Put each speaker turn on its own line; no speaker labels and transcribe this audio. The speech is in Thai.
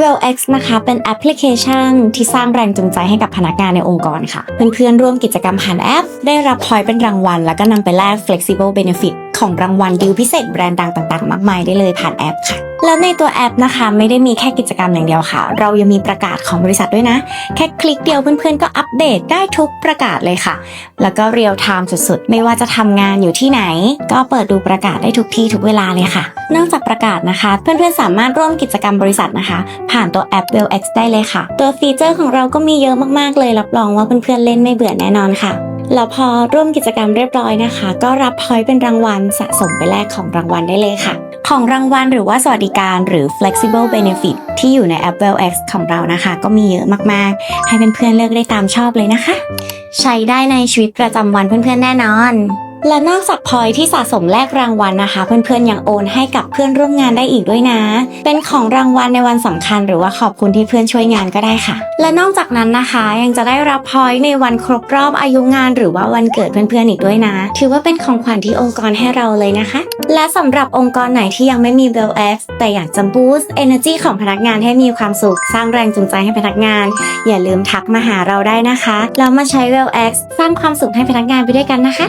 WellX นะคะ เป็นแอปพลิเคชันที่สร้างแรงจูงใจให้กับพนักงานในองค์กรค่ะ เพื่อนๆร่วมกิจกรรมผ่านแอป ได้รับพอยต์เป็นรางวัล แล้วก็นำไปแลก flexible benefit ของรางวัลดีลพิเศษแบรนด์ดังต่างๆ มากมายได้เลยผ่านแอปค่ะ แล้วในตัวแอปนะคะ ไม่ได้มีแค่กิจกรรมอย่างเดียวค่ะ เรายังมีประกาศของบริษัทด้วยนะ แค่คลิกเดียวเพื่อนๆก็อัปเดตได้ทุกประกาศเลยค่ะ แล้วก็เรียลไทม์สุดๆ ไม่ว่าจะทำงานอยู่ที่ไหน ก็เปิดดูประกาศได้ทุกที่ทุกเวลาเลยค่ะ นอกจากประกาศนะคะ เพื่อนๆสามารถร่วมกิจกรรมบริษัทนะคะ ผ่านตัวแอป WellX ได้เลยค่ะ ตัวฟีเจอร์ของเราก็มีเยอะมากๆเลยรับรองว่าเพื่อนๆเล่นไม่เบื่อแน่นอนค่ะแล้วพอร่วมกิจกรรมเรียบร้อยนะคะ ก็รับพอยต์เป็นรางวัลสะสมไปแลกของรางวัลได้เลยค่ะ ของรางวัลหรือว่าสวัสดิการหรือ flexible benefit ที่อยู่ในแอป WellX ของเรานะคะ ก็มีเยอะมากๆ ให้เพื่อนๆเลือกได้ตามชอบเลยนะคะ ใช้ได้ในชีวิตประจำวันเพื่อนๆแน่นอน และนอกจากพอยที่สะสมแลกรางวัลนะคะ เพื่อนๆยังโอนให้กับเพื่อนร่วมงานได้อีกด้วยนะ เป็นของรางวัลในวันสำคัญ หรือว่าขอบคุณที่เพื่อนช่วยงานก็ได้ค่ะ และนอกจากนั้นนะคะยังจะได้รับพอยในวันครบรอบอายุงาน หรือว่าวันเกิดเพื่อนๆอีกด้วยนะ ถือว่าเป็นของขวัญที่องค์กรให้เราเลยนะคะ และสำหรับองค์กรไหนที่ยังไม่มี Well X แต่อยากจะ boost energy ของพนักงานให้มีความสุข สร้างแรงจูงใจให้พนักงาน อย่าลืมทักมาหาเราได้นะคะแล้วมาใช้ Well X สร้างความสุขให้พนักงานไปด้วยกันนะคะ